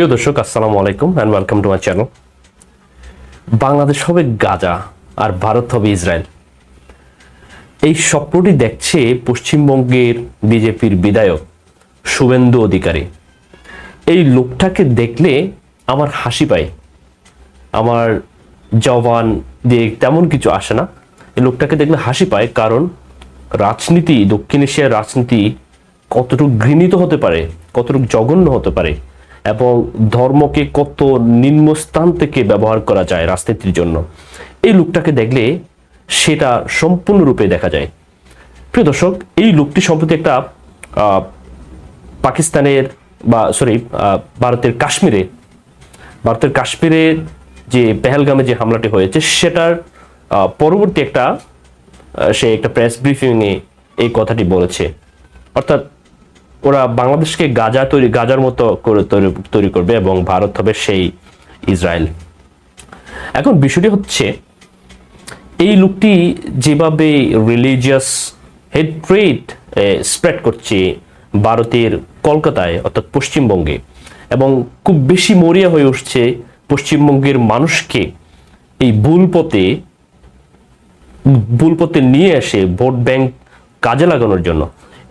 প্রিয় দর্শক, আসসালামু আলাইকুম and welcome to my channel Bangladesh হবে গাজা আর ভারত হবে ইসরায়েল। এই স্বপ্নটি দেখছে পশ্চিমবঙ্গের বিজেপির বিধায়ক শুভেন্দু অধিকারী। এই লোকটাকে দেখলে আমার হাসি পায়। আমার জওয়ান দিয়ে তেমন কিছু আসে না। এই লোকটাকে দেখলে হাসি পায় কারণ রাজনীতি, দক্ষিণ এশিয়ার রাজনীতি কতটুকু ঘৃণিত হতে পারে, কতটুকু জঘন্য হতে পারে এবং ধর্মকে কত নিম্নস্থান থেকে ব্যবহার করা যায় রাজনীতির জন্য। এই লোকটাকে দেখলে সেটা সম্পূর্ণরূপে দেখা যায়। প্রিয় দর্শক, এই লোকটি সম্প্রতি একটা পাকিস্তানের বা সরি ভারতের কাশ্মীরে ভারতের কাশ্মীরে যে পেহেলগামে যে হামলাটি হয়েছে, সেটার পরবর্তী একটা সে একটা প্রেস ব্রিফিংয়ে এই কথাটি বলেছে। অর্থাৎ ওরা বাংলাদেশকে গাজা তৈরি, গাজার মতো করে তৈরি করবে এবং ভারত হবে সেই ইসরায়েল। এখন বিষয়টি হচ্ছে, এই লোকটি যেভাবে রিলিজিয়াস হেট্রেট স্প্রেড করছে ভারতের কলকাতায়, অর্থাৎ পশ্চিমবঙ্গে, এবং খুব বেশি মরিয়া হয়ে উঠছে পশ্চিমবঙ্গের মানুষকে, এই ভুল পথে ভুল পথে নিয়ে এসে ভোট ব্যাংক কাজে লাগানোর জন্য।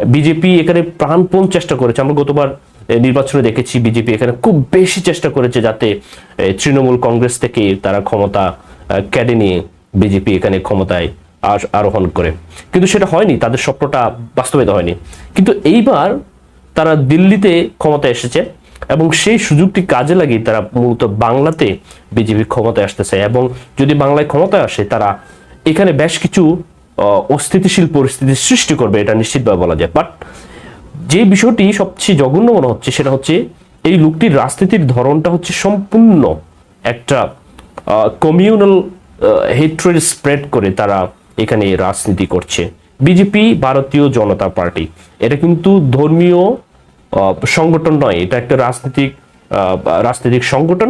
বিজেপি এখানে প্রাণপণ চেষ্টা করেছে। আমরা গতবার নির্বাচনে দেখেছি বিজেপি এখানে খুব বেশি চেষ্টা করেছে যাতে তৃণমূল কংগ্রেস থেকে তারা ক্ষমতা কেড়ে নিয়ে বিজেপি এখানে ক্ষমতায় আস- আরোহণ করে। কিন্তু সেটা হয়নি, তাদের স্বপ্নটা বাস্তবায়িত হয়নি। কিন্তু এইবার তারা দিল্লিতে ক্ষমতা এসেছে এবং সেই সুযোগটি কাজে লাগিয়ে তারা মূলত বাংলাতে বিজেপি ক্ষমতায় আসতেছে এবং যদি বাংলায় ক্ষমতায় আসে, তারা এখানে বেশ কিছু অস্থিতিশীল পরিস্থিতি সৃষ্টি করবে, এটা নিশ্চিতভাবে বলা যায়। বাট যে বিষয়টি সবচেয়ে জঘন্য মনে হচ্ছে, সেটা হচ্ছে এই লোকটির রাজনীতির ধরনটা হচ্ছে সম্পূর্ণ একটা কমিউনাল হেট্রেড স্প্রেড করে তারা এখানে রাজনীতি করছে। বিজেপি ভারতীয় জনতা পার্টি, এটা কিন্তু ধর্মীয় সংগঠন নয়, এটা একটা রাজনৈতিক রাজনৈতিক সংগঠন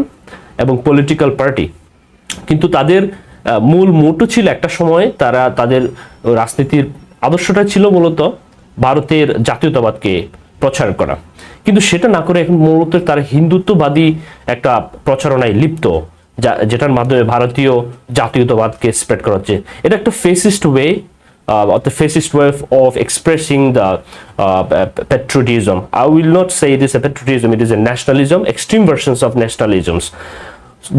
এবং পলিটিক্যাল পার্টি কিন্তু তাদের মূল মোটো ছিল একটা সময় তারা তাদের রাজনীতির আদর্শটা ছিল মূলত ভারতের জাতীয়তাবাদকে প্রচার করা কিন্তু সেটা না করে এখন মূলত তারা হিন্দুত্ববাদী একটা প্রচারণায় লিপ্ত যেটার মাধ্যমে ভারতীয় জাতীয়তাবাদকে স্প্রেড করা হচ্ছে এটা একটা fascist way or the fascist way of- of expressing the uh, patriotism. I will not say it is a patriotism, it is a nationalism, extreme versions of.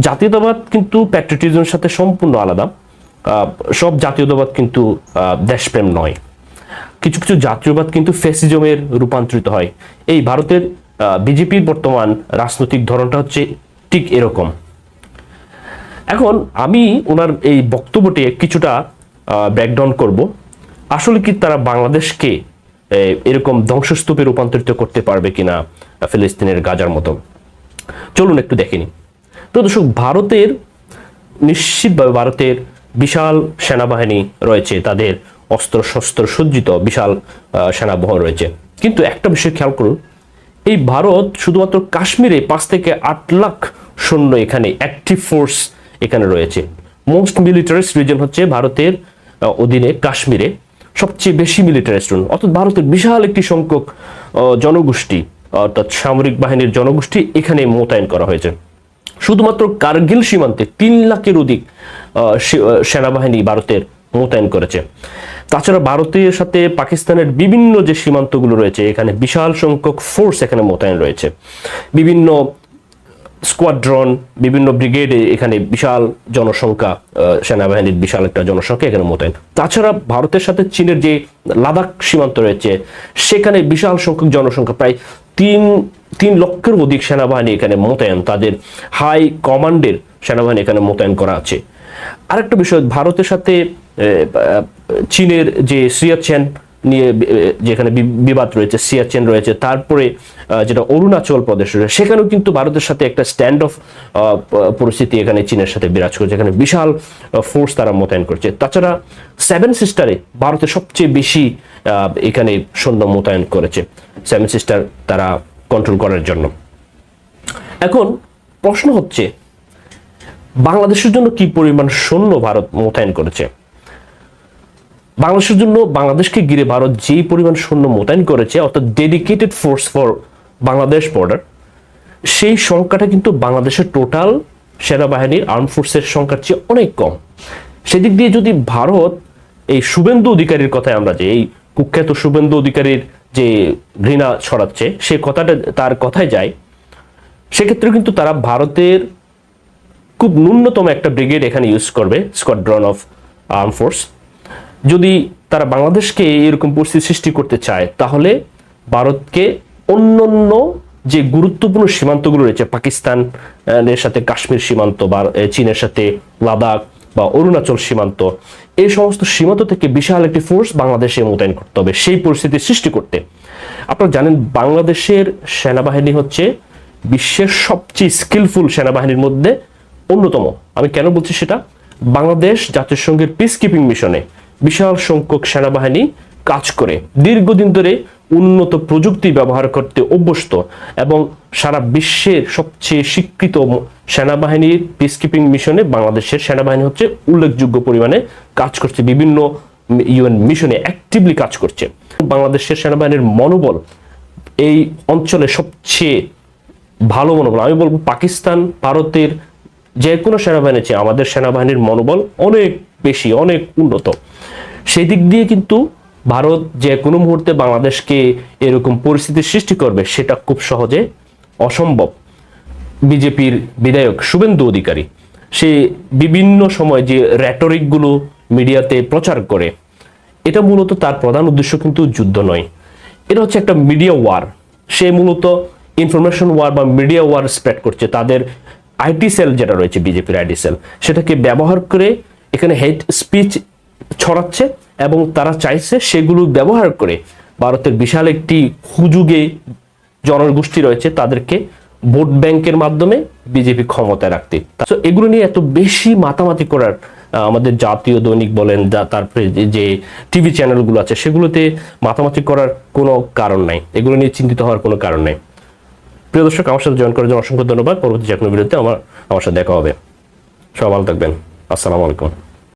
জাতীয়তাবাদ কিন্তু প্যাট্রিয়টিজমের সাথে সম্পূর্ণ আলাদা। সব জাতীয়তাবাদ কিন্তু দেশপ্রেম নয়। কিছু কিছু জাতীয়বাদ কিন্তু ফ্যাসিজমের রূপান্তরিত হয়। এই ভারতের বিজেপির বর্তমান রাজনৈতিক ধরনটা হচ্ছে ঠিক এরকম। এখন আমি ওনার এই বক্তব্যটি কিছুটা ব্যাকডাউন করব। আসলে কি তারা বাংলাদেশকে এরকম ধ্বংসস্তূপে রূপান্তরিত করতে পারবে কিনা ফিলিস্তিনের গাজার মতো? চলুন একটু দেখেনি তো দর্শক ভারতের নিশ্চিতভাবে ভারতের বিশাল সেনাবাহিনী রয়েছে তাদের অস্ত্র শস্ত্র সজ্জিত বিশাল আহ, সেনাবহন রয়েছে। কিন্তু একটা বিষয় খেয়াল করুন এই ভারত শুধুমাত্র কাশ্মীরে পাঁচ থেকে আট লাখ সৈন্য এখানে অ্যাক্টিভ ফোর্স এখানে রয়েছে। মোস্ট মিলিটারিস্ট রিজন হচ্ছে ভারতের অধীনে কাশ্মীরে। সবচেয়ে বেশি মিলিটারিস্ট অর্থাৎ ভারতের বিশাল একটি সংখ্যক জনগোষ্ঠী অর্থাৎ সামরিক বাহিনীর জনগোষ্ঠী এখানে মোতায়েন করা হয়েছে। শুধুমাত্র কার্গিল সীমান্তে তিন লাখের অধিক সেনাবাহিনী ভারতের মোতায়েন করেছে। তাছাড়া ভারতের সাথে পাকিস্তানের বিভিন্ন যে সীমান্তগুলো রয়েছে, এখানে বিশাল সংখ্যক ফোর্স এখানে মোতায়েন রয়েছে। বিভিন্ন স্কোয়াড্রন বিভিন্ন ব্রিগেডে এখানে বিশাল জনসংখ্যা সেনাবাহিনীর বিশাল একটা জনসংখ্যা এখানে মোতায়েন। তাছাড়া ভারতের সাথে চীনের যে লাদাখ সীমান্ত রয়েছে, সেখানে বিশাল সংখ্যক জনসংখ্যা, প্রায় তিন তিন লক্ষের অধিক সেনাবাহিনী এখানে মোতায়েন, তাদের হাই কমান্ডের সেনাবাহিনী এখানে মোতায়েন করা আছে। আরেকটা বিষয়, ভারতের সাথে চীনের যে সিয়াচেন নিয়ে যেখানে বিবাদ রয়েছে সিয়াচেন রয়েছে, তারপরে যেটা অরুণাচল প্রদেশ রয়েছে, সেখানেও কিন্তু ভারতের সাথে একটা স্ট্যান্ড অফ পরিস্থিতি এখানে চীনের সাথে বিরাজ করছে, এখানে বিশাল ফোর্স তারা মোতায়েন করছে। তাছাড়া সেভেন সিস্টারে ভারতের সবচেয়ে বেশি এখানে সৈন্য মোতায়েন করেছে। সেভেন সিস্টার তারা কন্ট্রোল করার জন্য। এখন প্রশ্ন হচ্ছে, বাংলাদেশের জন্য কি পরিমাণ সৈন্য ভারত মোতায়েন করেছে? বাংলাদেশের জন্য বাংলাদেশকে ঘিরে ভারত যেই পরিমাণ সৈন্য মোতায়েন করেছে, অর্থাৎ dedicated force for Bangladesh border সেই সংখ্যাটা কিন্তু বাংলাদেশের টোটাল সেনাবাহিনীর আর্ম ফোর্সের সংখ্যার চেয়ে অনেক কম। সেদিক দিয়ে যদি ভারত এই শুভেন্দু অধিকারীর কথায় আমরা যে এই কুখ্যাত শুভেন্দু অধিকারীর যে ঘৃণা ছড়াচ্ছে সে কথাটা তার কথায় যায়। সেক্ষেত্রে কিন্তু তারা ভারতের খুব ন্যূনতম একটা ব্রিগেড এখানে ইউজ করবে স্কোয়াড্রন অফ আর্ম ফোর্স। যদি তারা বাংলাদেশকে এরকম পরিস্থিতি সৃষ্টি করতে চায় তাহলে ভারতকে অন্যান্য যে গুরুত্বপূর্ণ সীমান্তগুলো রয়েছে পাকিস্তান আহ, এর সাথে কাশ্মীর সীমান্ত বা চীনের সাথে লাদাখ বা অরুণাচল সীমান্ত এই সমস্ত সীমান্ত থেকে বিশাল একটি ফোর্স বাংলাদেশে মোতায়েন করতে হবে। সেই পরিস্থিতি সৃষ্টি করতে। আপনারা জানেন বাংলাদেশের সেনাবাহিনী হচ্ছে বিশ্বের সবচেয়ে স্কিলফুল সেনাবাহিনীর মধ্যে অন্যতম। আমি কেন বলছি সেটা? বাংলাদেশ জাতিসংঘের পিস কিপিং মিশনে বিশাল সংখ্যক সেনাবাহিনী কাজ করে। দীর্ঘদিন ধরে উন্নত প্রযুক্তি ব্যবহার করতে অভ্যস্ত এবং সারা বিশ্বের সবচেয়ে স্বীকৃত সেনাবাহিনীর পিস কিপিং মিশনে বাংলাদেশের সেনাবাহিনী হচ্ছে উল্লেখযোগ্য পরিমাণে কাজ করছে। বিভিন্ন ইউএন মিশনে অ্যাক্টিভলি কাজ করছে। বাংলাদেশের সেনাবাহিনীর মনোবল এই অঞ্চলে সবচেয়ে ভালো মনোবল। আমি বলব পাকিস্তান, ভারতের যে কোনো সেনাবাহিনী চেয়ে আমাদের সেনাবাহিনীর মনোবল অনেক বেশি, অনেক উন্নত। সেই দিক দিয়ে কিন্তু ভারত যে কোনো মুহূর্তে বাংলাদেশকে এরকম পরিস্থিতির সৃষ্টি করবে, সেটা খুব সহজে অসম্ভব। বিজেপির বিধায়ক শুভেন্দু অধিকারী, সে বিভিন্ন সময় যে র্যাটরিকগুলো মিডিয়াতে প্রচার করে, এটা মূলত তার প্রধান উদ্দেশ্য কিন্তু যুদ্ধ নয়। এটা হচ্ছে একটা মিডিয়া ওয়ার সে মূলত ইনফরমেশন ওয়ার বা মিডিয়া ওয়ার স্প্রেড করছে। তাদের আইটি সেল যেটা রয়েছে, বিজেপির আইটি সেল সেটাকে ব্যবহার করে এখানে হেড স্পিচ ছড়াচ্ছে। এবং তারা চাইছে সেগুলো ব্যবহার করে। ভারতের বিশাল একটি হুজুগে জনগোষ্ঠী রয়েছে তাদেরকে ভোট ব্যাংকের মাধ্যমে বিজেপি ক্ষমতায় রাখতে। তো এগুলো নিয়ে এত বেশি মাতামাতি করার আমাদের জাতীয় দৈনিক বলেন যা তারপরে যে- যে টিভি চ্যানেলগুলো আছে, সেগুলোতে মাতামাতি করার কোনো কারণ নাই। এগুলো নিয়ে চিন্তিত হওয়ার কোনো কারণ নাই। প্রিয় দর্শক, আমার সাথে জয়েন করার জন্য অসংখ্য ধন্যবাদ। পরবর্তী যে কোনো ভিডিওতে আমার আমার সাথে দেখা হবে। সবাই ভালো থাকবেন। আসসালামু আলাইকুম।